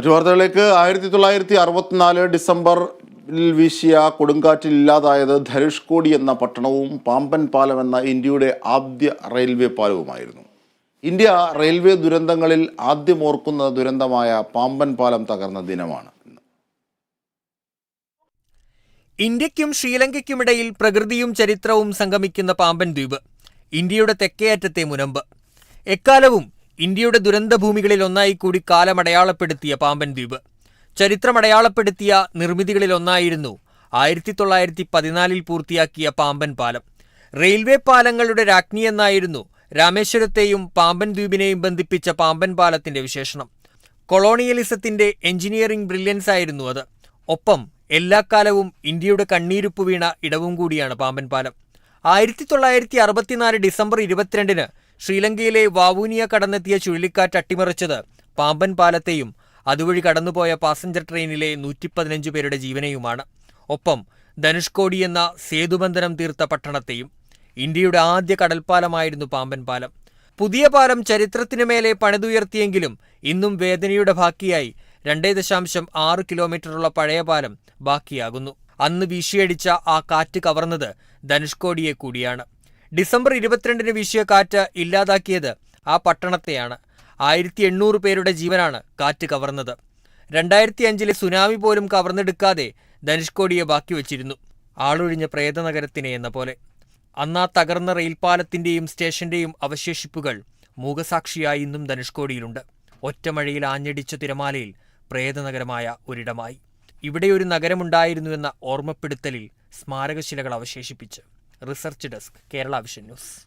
മറ്റു വാർത്തകളിലേക്ക്. ആയിരത്തി തൊള്ളായിരത്തി അറുപത്തിനാല് ഡിസംബറിൽ വീശിയ കൊടുങ്കാറ്റിൽ ഇല്ലാതായത് ധനുഷ്കോടി എന്ന പട്ടണവും പാമ്പൻ പാലം എന്ന ഇന്ത്യയുടെ ആദ്യ റെയിൽവേ പാലവുമായിരുന്നു. ഇന്ത്യ റെയിൽവേ ദുരന്തങ്ങളിൽ ആദ്യം ഓർക്കുന്ന ദുരന്തമായ പാമ്പൻ പാലം തകർന്ന ദിനമാണ്. ഇന്ത്യക്കും ശ്രീലങ്കയ്ക്കുമിടയിൽ പ്രകൃതിയും ചരിത്രവും സംഗമിക്കുന്ന പാമ്പൻ ദ്വീപ് ഇന്ത്യയുടെ തെക്കേയറ്റത്തെ മുനമ്പ്. എക്കാലവും ഇന്ത്യയുടെ ദുരന്തഭൂമികളിൽ ഒന്നായി കൂടി കാലമടയാളപ്പെടുത്തിയ പാമ്പൻ ദ്വീപ്. ചരിത്രമടയാളപ്പെടുത്തിയ നിർമ്മിതികളിൽ ഒന്നായിരുന്നു ആയിരത്തി തൊള്ളായിരത്തി പതിനാലിൽ പൂർത്തിയാക്കിയ പാമ്പൻ പാലം. റെയിൽവേ പാലങ്ങളുടെ രാജ്ഞി എന്നായിരുന്നു രാമേശ്വരത്തെയും പാമ്പൻ ദ്വീപിനെയും ബന്ധിപ്പിച്ച പാമ്പൻ പാലത്തിന്റെ വിശേഷണം. കൊളോണിയലിസത്തിന്റെ എഞ്ചിനീയറിംഗ് ബ്രില്യൻസ് ആയിരുന്നു അത്. ഒപ്പം എല്ലാ കാലവും ഇന്ത്യയുടെ കണ്ണീരുപ്പ് വീണ ഇടവും കൂടിയാണ് പാമ്പൻ പാലം. ആയിരത്തി തൊള്ളായിരത്തി അറുപത്തിനാല് ഡിസംബർ ഇരുപത്തിരണ്ടിന് ശ്രീലങ്കയിലെ വാവൂനിയ കടന്നെത്തിയ ചുഴലിക്കാറ്റ് അട്ടിമറിച്ചത് പാമ്പൻ പാലത്തെയും അതുവഴി കടന്നുപോയ പാസഞ്ചർ ട്രെയിനിലെ നൂറ്റി പതിനഞ്ച് പേരുടെ ജീവനെയുമാണ്. ഒപ്പം ധനുഷ്കോടി എന്ന സേതുബന്ധനം തീർത്ത പട്ടണത്തെയും ഇന്ത്യയുടെ ആദ്യ കടൽപ്പാലമായിരുന്നു പാമ്പൻ പാലം. പുതിയ പാലം ചരിത്രത്തിനു മേലെ പണിതുയർത്തിയെങ്കിലും ഇന്നും വേദനയുടെ ബാക്കിയായി രണ്ടേ ദശാംശം ആറ് കിലോമീറ്ററുള്ള പഴയ പാലം ബാക്കിയാകുന്നു. അന്ന് വീശിയടിച്ച ആ കാറ്റ് കവർന്നത് ധനുഷ്കോടിയെ കൂടിയാണ്. ഡിസംബർ ഇരുപത്തിരണ്ടിന് വീശിയ കാറ്റ് ഇല്ലാതാക്കിയത് ആ പട്ടണത്തെയാണ്. ആയിരത്തി എണ്ണൂറ് പേരുടെ ജീവനാണ് കാറ്റ് കവർന്നത്. രണ്ടായിരത്തി അഞ്ചിലെ സുനാമി പോലും കവർന്നെടുക്കാതെ ധനുഷ്കോടിയെ ബാക്കി വച്ചിരുന്നു. ആളൊഴിഞ്ഞ പ്രേതനഗരത്തിനെ എന്ന പോലെ. അന്നാ തകർന്ന റെയിൽപാലത്തിന്റെയും സ്റ്റേഷന്റെയും അവശേഷിപ്പുകൾ മൂകസാക്ഷിയായി ഇന്നും ധനുഷ്കോടിയിലുണ്ട്. ഒറ്റമഴയിൽ ആഞ്ഞടിച്ച തിരമാലയിൽ പ്രേതനഗരമായ ഒരിടമായി. ഇവിടെ ഒരു നഗരമുണ്ടായിരുന്നു എന്ന ഓർമ്മപ്പെടുത്തലിൽ സ്മാരകശിലകൾ അവശേഷിപ്പിച്ച്. Research desk Kerala vision news.